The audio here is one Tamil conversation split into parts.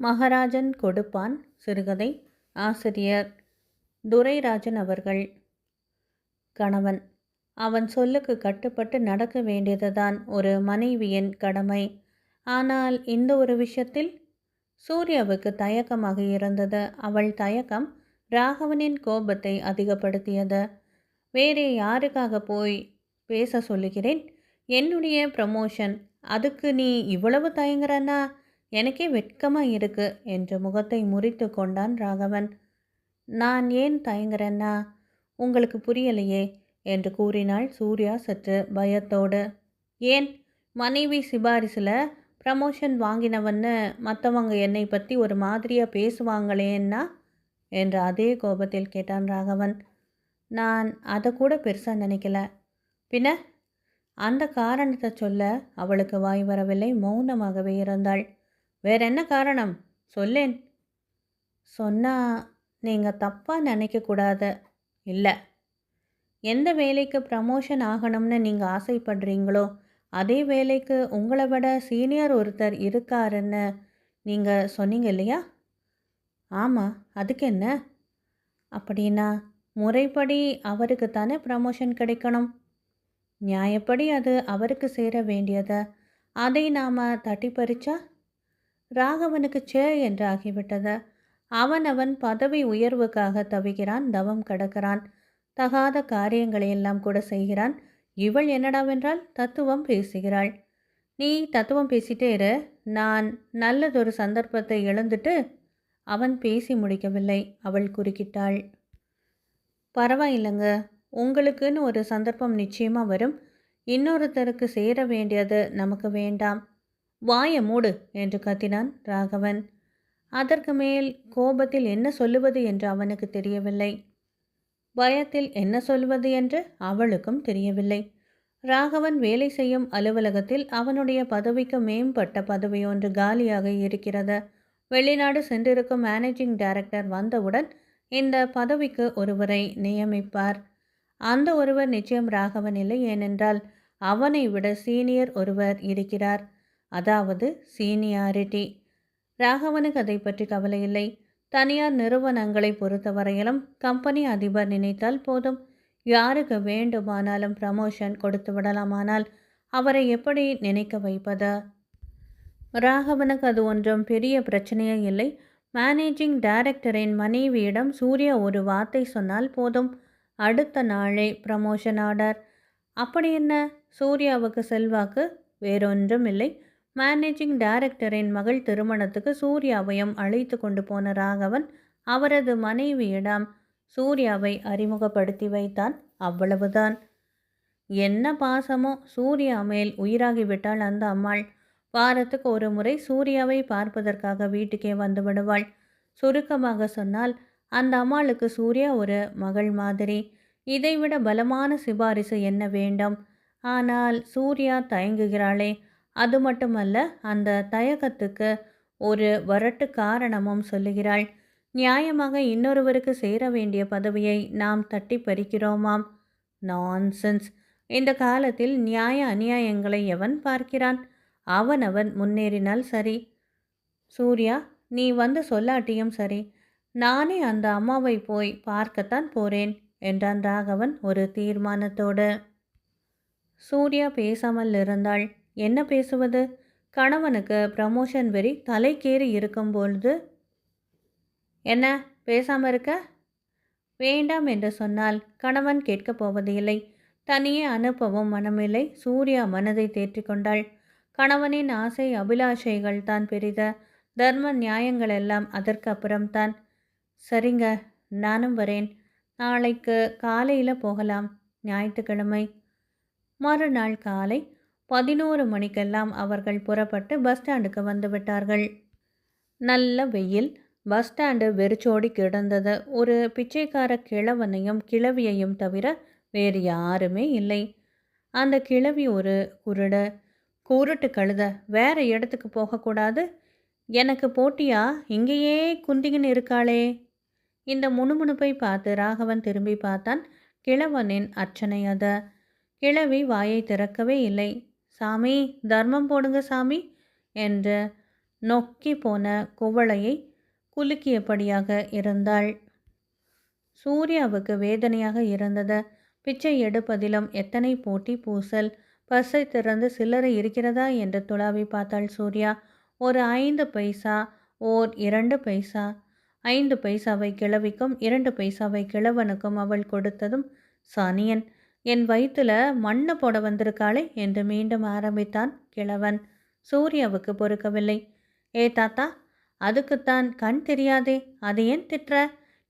மகாராஜன் கொடுப்பான் சிறுகதை. ஆசிரியர் துரைராஜன் அவர்கள். கணவன். அவன் சொல்லுக்கு கட்டுப்பட்டு நடக்க வேண்டியதுதான் ஒரு மனைவியின் கடமை. ஆனால் இந்த ஒரு விஷயத்தில் சூர்யாவுக்கு தயக்கமாக இருந்தது. அவள் தயக்கம் ராகவனின் கோபத்தை அதிகப்படுத்தியது. வேறே யாருக்காக போய் பேச சொல்லுகிறேன்? என்னுடைய ப்ரமோஷன் அதுக்கு நீ இவ்வளவு தயங்குறன்னா எனக்கே வெட்கமாக இருக்கு என்று முகத்தை முறித்து கொண்டான் ராகவன். நான் ஏன் தயங்குறேன்னா உங்களுக்கு புரியலையே என்று கூறினாள் சூர்யா சற்று பயத்தோடு. ஏன்? மனைவி சிபாரிசில் ப்ரமோஷன் வாங்கினவன்னு மற்றவங்க என்னை பற்றி ஒரு மாதிரியாக பேசுவாங்களேன்னா? என்று அதே கோபத்தில் கேட்டான் ராகவன். நான் அதை கூட பெருசாக நினைக்கல. பின்ன? அந்த காரணத்தை சொல்ல அவளுக்கு வாய் வரவில்லை மௌனமாகவே இருந்தாள். வேற என்ன காரணம்? சொல்லேன். சொன்னால் நீங்கள் தப்பாக நினைக்கக்கூடாது இல்லை. எந்த வேலைக்கு ப்ரமோஷன் ஆகணும்னு நீங்கள் ஆசைப்படுறீங்களோ அதே வேலைக்கு உங்களை விட சீனியர் ஒருத்தர் இருக்காருன்னு நீங்கள் சொன்னீங்க இல்லையா? ஆமாம் அதுக்கு என்ன? அப்படின்னா முறைப்படி அவருக்கு தானே ப்ரமோஷன் கிடைக்கணும். நியாயப்படி அது அவருக்கு சேர வேண்டியது அதை நாம் தட்டி பறிச்சா ராகவனுக்கு சே என்று ஆகிவிட்டது. அவன் அவன் பதவி உயர்வுக்காக தவிக்கிறான் தவம் கடக்கிறான். தகாத காரியங்களை எல்லாம் கூட செய்கிறான். இவள் என்னடாவென்றால் தத்துவம் பேசுகிறாள். நீ தத்துவம் பேசிட்டே இரு. நான் நல்லதொரு சந்தர்ப்பத்தை இழந்துட்டு அவன் பேசி முடிக்கவில்லை. அவள் குறுக்கிட்டாள். பரவாயில்லைங்க. உங்களுக்குன்னு ஒரு சந்தர்ப்பம் நிச்சயமாக வரும். இன்னொருத்தருக்கு சேர வேண்டியது நமக்கு வேண்டாம். வாய மூடு என்று கத்தினான் ராகவன். அதற்கு மேல் கோபத்தில் என்ன சொல்லுவது என்று அவனுக்கு தெரியவில்லை. பயத்தில் என்ன சொல்வது என்று அவளுக்கும் தெரியவில்லை. ராகவன் வேலை செய்யும் அலுவலகத்தில் அவனுடைய பதவிக்கு மேம்பட்ட பதவி ஒன்று காலியாக இருக்கிறது. வெளிநாடு சென்றிருக்கும் மேனேஜிங் டைரக்டர் வந்தவுடன் இந்த பதவிக்கு ஒருவரை நியமிப்பார். அந்த ஒருவர் நிச்சயம் ராகவன் இல்லை ஏனென்றால் அவனை விட சீனியர் ஒருவர் இருக்கிறார். அதாவது சீனியாரிட்டி. ராகவனுக்கு அதை பற்றி கவலை இல்லை. தனியார் நிறுவனங்களை பொறுத்தவரையிலும் கம்பெனி அதிபர் நினைத்தால் போதும். யாருக்கு வேண்டுமானாலும் ப்ரமோஷன் கொடுத்து விடலாமானால் அவரை எப்படி நினைக்க வைப்பது? ராகவனுக்கு அது ஒன்றும் பெரிய பிரச்சனையே இல்லை. மேனேஜிங் டைரக்டரின் மனைவியிடம் சூர்யா ஒரு வார்த்தை சொன்னால் போதும். அடுத்த நாளே ப்ரமோஷன் ஆர்டர் அப்படி என்ன? சூர்யாவுக்கு செல்வாக்கு வேறொன்றும் இல்லை. மேனேஜிங் டைரக்டரின் மகள் திருமணத்துக்கு சூர்யாவையும் அழைத்து கொண்டு போன ராகவன் அவரது மனைவியிடம் சூர்யாவை அறிமுகப்படுத்தி வைத்தான். அவ்வளவுதான். என்ன பாசமோ சூர்யா மேல் உயிராகிவிட்டாள் அந்த அம்மாள் வாரத்துக்கு ஒரு முறை சூர்யாவை பார்ப்பதற்காக வீட்டுக்கே வந்து விடுவாள். சுருக்கமாக சொன்னால் அந்த அம்மாளுக்கு சூர்யா ஒரு மகள் மாதிரி. இதைவிட பலமான சிபாரிசு என்ன வேண்டும்? ஆனால் சூர்யா தயங்குகிறாளே. அது மட்டுமல்ல அந்த தயக்கத்துக்கு ஒரு வரட்டு காரணமும் சொல்லுகிறாள். நியாயமாக இன்னொருவருக்கு சேர வேண்டிய பதவியை நாம் தட்டி பறிக்கிறோமாம்? நான்சென்ஸ் இந்த காலத்தில் நியாய அநியாயங்களை எவன் பார்க்கிறான்? அவனவன் முன்னேறினால் சரி. சூர்யா நீ வந்து சொல்லாட்டியும் சரி. நானே அந்த அம்மாவை போய் பார்க்கத்தான் போறேன் என்றான் ராகவன் ஒரு தீர்மானத்தோடு. சூர்யா பேசாமல் இருந்தாள். என்ன பேசுவது? கணவனுக்கு ப்ரமோஷன் வெறி தலைக்கேறி இருக்கும் பொழுது என்ன பேசாமல் இருக்க? வேண்டாம் என்று சொன்னால் கணவன் கேட்கப் போவது இல்லை. தனியே அனுப்பவும் மனமில்லை. சூர்யா மனதை தேற்றிக்கொண்டாள் கணவனின் ஆசை அபிலாஷைகள் தான் பெரித. தர்ம நியாயங்கள் எல்லாம் அதற்கு அப்புறம்தான் சரிங்க நானும் வரேன். நாளைக்கு காலையில் போகலாம். ஞாயிற்றுக்கிழமை. மறுநாள் காலை பதினோரு மணிக்கெல்லாம் அவர்கள் புறப்பட்டு பஸ் ஸ்டாண்டுக்கு வந்துவிட்டார்கள். நல்ல வெயில். பஸ் ஸ்டாண்டு வெறிச்சோடி கிடந்தது. ஒரு பிச்சைக்கார கிழவனையும் கிழவியையும் தவிர வேறு யாருமே இல்லை. அந்த கிழவி ஒரு குருடு. குருட்டு கழுத. வேற இடத்துக்கு போகக்கூடாது. எனக்கு போட்டியா? இங்கேயே குந்திகின்னு இருக்காளே. இந்த முணுமுணுப்பை பார்த்து ராகவன் திரும்பி பார்த்தான். கிழவனின் அர்ச்சனை அத. கிழவி வாயை திறக்கவே இல்லை. சாமி தர்மம் போடுங்க சாமி என்று நொக்கி போன குவளையை குலுக்கியபடியாக இருந்தாள். சூர்யாவுக்கு வேதனையாக இருந்தது. பிச்சை எடுப்பதிலும் எத்தனை போட்டி பூசல் பஸ்ஸை திறந்து சில்லறை இருக்கிறதா என்று துளாவி பார்த்தாள் சூர்யா. ஒரு ஐந்து பைசா ஓர் இரண்டு பைசா. ஐந்து பைசாவை கிழவிக்கும் இரண்டு பைசாவை கிழவனுக்கும் அவள் கொடுத்ததும் சனியன் என் வயிற்றுல மண்ணை போட வந்திருக்காளே என்று மீண்டும் ஆரம்பித்தான் கிழவன். சூர்யாவுக்கு பொறுக்கவில்லை. ஏ தாத்தா அதுக்குத்தான் கண் தெரியாதே அது ஏன் திட்டுற?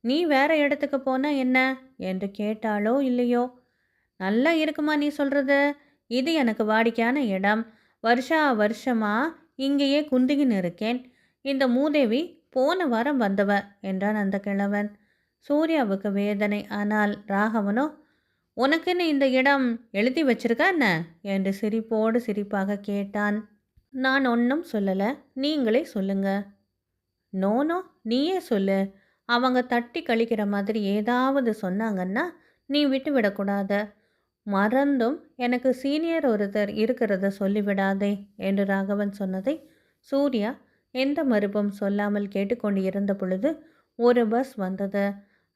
நீ வேற இடத்துக்கு போனா என்ன? என்று கேட்டாளோ இல்லையோ? நல்லா இருக்குமா நீ சொல்கிறது இது எனக்கு வாடிக்கையான இடம். வருஷா வருஷமா இங்கேயே குந்திகின்னு இருக்கேன். இந்த மூதேவி போன வாரம் வந்தவ என்றான் அந்த கிழவன். சூர்யாவுக்கு வேதனை. ஆனால் ராகவனோ உனக்குன்னு இந்த இடம் எழுதி வச்சிருக்கா என்ன? என்று சிரிப்போடு சிரிப்பாக கேட்டான். நான் ஒன்றும் சொல்லலை. நீங்களே சொல்லுங்க. நோனோ நீயே சொல்லு. அவங்க தட்டி கழிக்கிற மாதிரி ஏதாவது சொன்னாங்கன்னா நீ விட்டு விடக்கூடாத. மறந்தும் எனக்கு சீனியர் ஒருத்தர் இருக்கிறத சொல்லிவிடாதே என்று ராகவன் சொன்னதை சூர்யா எந்த மறுப்பும் சொல்லாமல் கேட்டுக்கொண்டு இருந்த பொழுது ஒரு பஸ் வந்தது.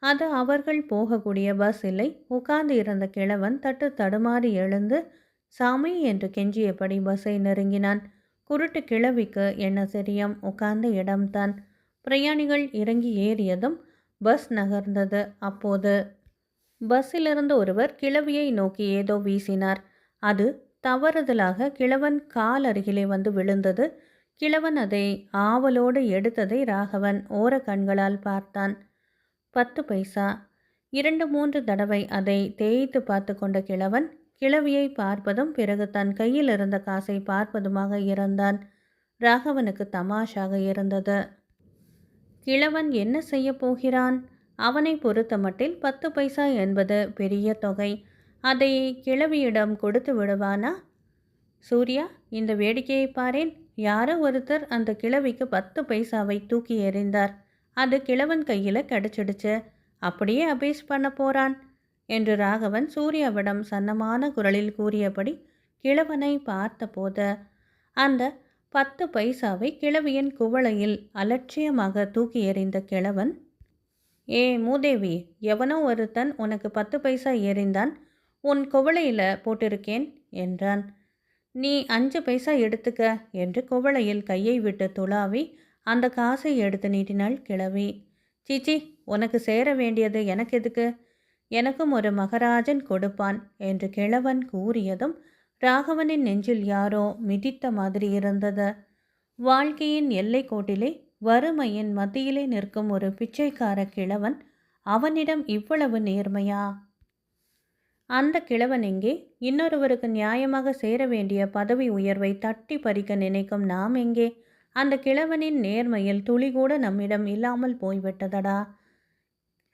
அது அவர்கள் போகக்கூடிய பஸ் இல்லை. உட்கார்ந்து இருந்த கிழவன் தட்டு தடுமாறி எழுந்து சாமி என்று கெஞ்சியபடி பஸ்ஸை நெருங்கினான். குருட்டு கிழவிக்கு என்ன தெரியும்? உட்கார்ந்த இடம்தான். பிரயாணிகள் இறங்கி ஏறியதும் பஸ் நகர்ந்தது. அப்போது பஸ்ஸிலிருந்து ஒருவர் கிழவியை நோக்கி ஏதோ வீசினார். அது தவறுதலாக கிழவன் கால் அருகிலே வந்து விழுந்தது. கிழவன் அதை ஆவலோடு எடுத்ததை ராகவன் ஓர கண்களால் பார்த்தான். பத்து பைசா. இரண்டு மூன்று தடவை அதை தேய்த்து பார்த்து கொண்ட கிழவன் கிழவியை பார்ப்பதும் பிறகு தன் கையில் இருந்த காசை பார்ப்பதுமாக இருந்தான் ராகவனுக்கு தமாஷாக இருந்தது. கிழவன் என்ன செய்ய போகிறான்? அவனை பொறுத்த மட்டில் பத்து பைசா என்பது பெரிய தொகை. அதை கிழவியிடம் கொடுத்து விடுவானா? சூர்யா இந்த வேடிக்கையை பாரேன். யாரோ ஒருத்தர் அந்த கிழவிக்கு பத்து பைசாவை தூக்கி எறிந்தார். அது கிழவன் கையில் கிடச்சிடுச்சு. அப்படியே அபேஸ் பண்ண போறான் என்று ராகவன் சூர்யாவிடம் சன்னமான குரலில் கூறியபடி கிழவனை பார்த்தபோது அந்த பத்து பைசாவை கிழவியின் குவளையில் அலட்சியமாக தூக்கி எறிந்த கிழவன் ஏ மூதேவி எவனோ ஒருத்தன் உனக்கு பத்து பைசா எறிந்தான் உன் குவளையில் போட்டிருக்கேன் என்றான். நீ அஞ்சு பைசா எடுத்துக்க என்று குவளையில் கையை விட்டு துளாவி அந்த காசை எடுத்து நீட்டினாள் கிழவி. சீச்சி உனக்கு சேர வேண்டியது எனக்கு எதுக்கு? எனக்கும் ஒரு மகராஜன் கொடுப்பான் என்று கிழவன் கூறியதும் ராகவனின் நெஞ்சில் யாரோ மிதித்த மாதிரி இருந்தது. வாழ்க்கையின் எல்லை கோட்டிலே வறுமையின் மத்தியிலே நிற்கும் ஒரு பிச்சைக்கார கிழவன் அவனிடம் இவ்வளவு நேர்மையா? அந்த கிழவன் எங்கே? இன்னொருவருக்கு நியாயமாக சேர வேண்டிய பதவி உயர்வை தட்டி பறிக்க நினைக்கும் நாம் எங்கே? அந்த கிழவனின் நேர்மையில் துளி கூட நம்மிடம் இல்லாமல் போய்விட்டதடா?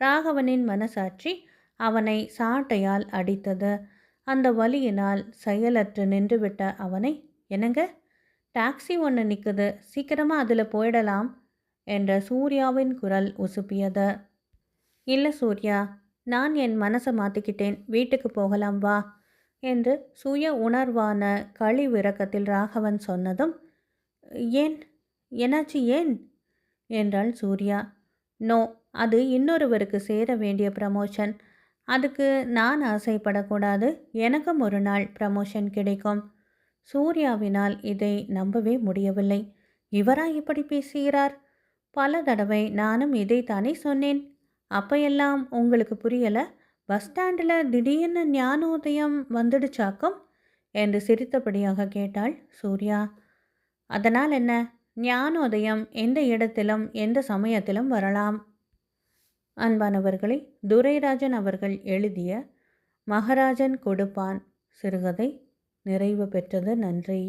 ராகவனின் மனசாட்சி அவனை சாட்டையால் அடித்தது. அந்த வலியினால் செயலற்று நின்றுவிட்ட அவனை என்னங்க? டாக்ஸி ஒன்று நிற்குது சீக்கிரமாக அதில் போயிடலாம் என்ற சூர்யாவின் குரல் உசுப்பியது. இல்லை சூர்யா நான் என் மனசை மாற்றிக்கிட்டேன் வீட்டுக்கு போகலாம் வா என்று சுய உணர்வான கழிவிறக்கத்தில் ராகவன் சொன்னதும் ஏன்? என்னாச்சு ஏன்? என்றாள் சூர்யா. நோ அது இன்னொருவருக்கு சேர வேண்டிய ப்ரமோஷன் அதுக்கு நான் ஆசைப்படக்கூடாது. எனக்கும் ஒரு நாள் ப்ரமோஷன் கிடைக்கும். சூர்யாவினால் இதை நம்பவே முடியவில்லை. இவரா இப்படி பேசுகிறார்? பல தடவை நானும் இதைத்தானே சொன்னேன். அப்பையெல்லாம் உங்களுக்கு புரியலை? பஸ் ஸ்டாண்டில் திடீர்னு ஞானோதயம் வந்துடுச்சாக்கும்? என்று சிரித்தபடியாக கேட்டாள் சூர்யா. அதனால் என்ன? ஞானோதயம் எந்த இடத்திலும் எந்த சமயத்திலும் வரலாம். அன்பானவர்களே துரைராஜன் அவர்கள் எழுதிய மகராஜன் கொடுப்பான் சிறுகதை நிறைவு பெற்றது நன்றி.